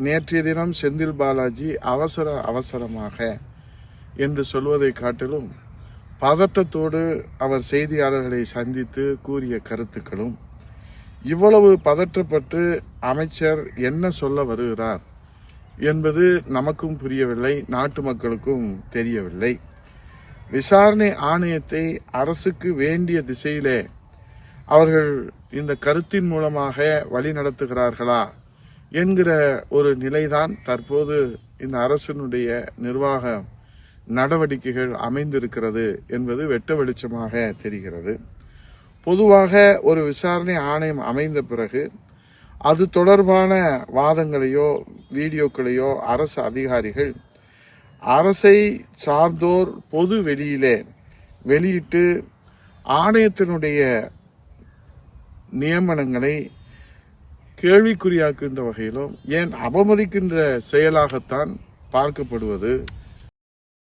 நேற்றைய தினம் செந்தில் பாலாஜி அவசர அவசரமாக என்று சொல்வதை காட்டிலும் பதட்டத்தோடு அவர் செய்தியாளர்களை சந்தித்து கூறிய கருத்துக்களும் இவ்வளவு பதற்றப்பட்டு அமைச்சர் என்ன சொல்ல வருகிறார் என்பது நமக்கும் புரியவில்லை நாட்டு மக்களுக்கும் தெரியவில்லை. விசாரணை ஆணையத்தை அரசுக்கு வேண்டிய திசையிலே அவர்கள் இந்த கருத்தின் மூலமாக வழி நடத்துகிறார்களா என்கிற ஒரு நிலைதான் தற்போது இந்த அரசினுடைய நிர்வாக நடவடிக்கைகள் அமைந்திருக்கிறது என்பது வெட்ட வெளிச்சமாக தெரிகிறது. பொதுவாக ஒரு விசாரணை ஆணையம் அமைந்த பிறகு அது தொடர்பான வாதங்களையோ வீடியோக்களையோ அரசு அதிகாரிகள் அரசை சார்ந்தோர் பொது வெளியிலே வெளியிட்டு ஆணையத்தினுடைய நியமனங்களை கேள்விக்குறியாக்குகின்ற வகையிலும் ஏன் அவமதிக்கின்ற செயலாகத்தான் பார்க்கப்படுவது?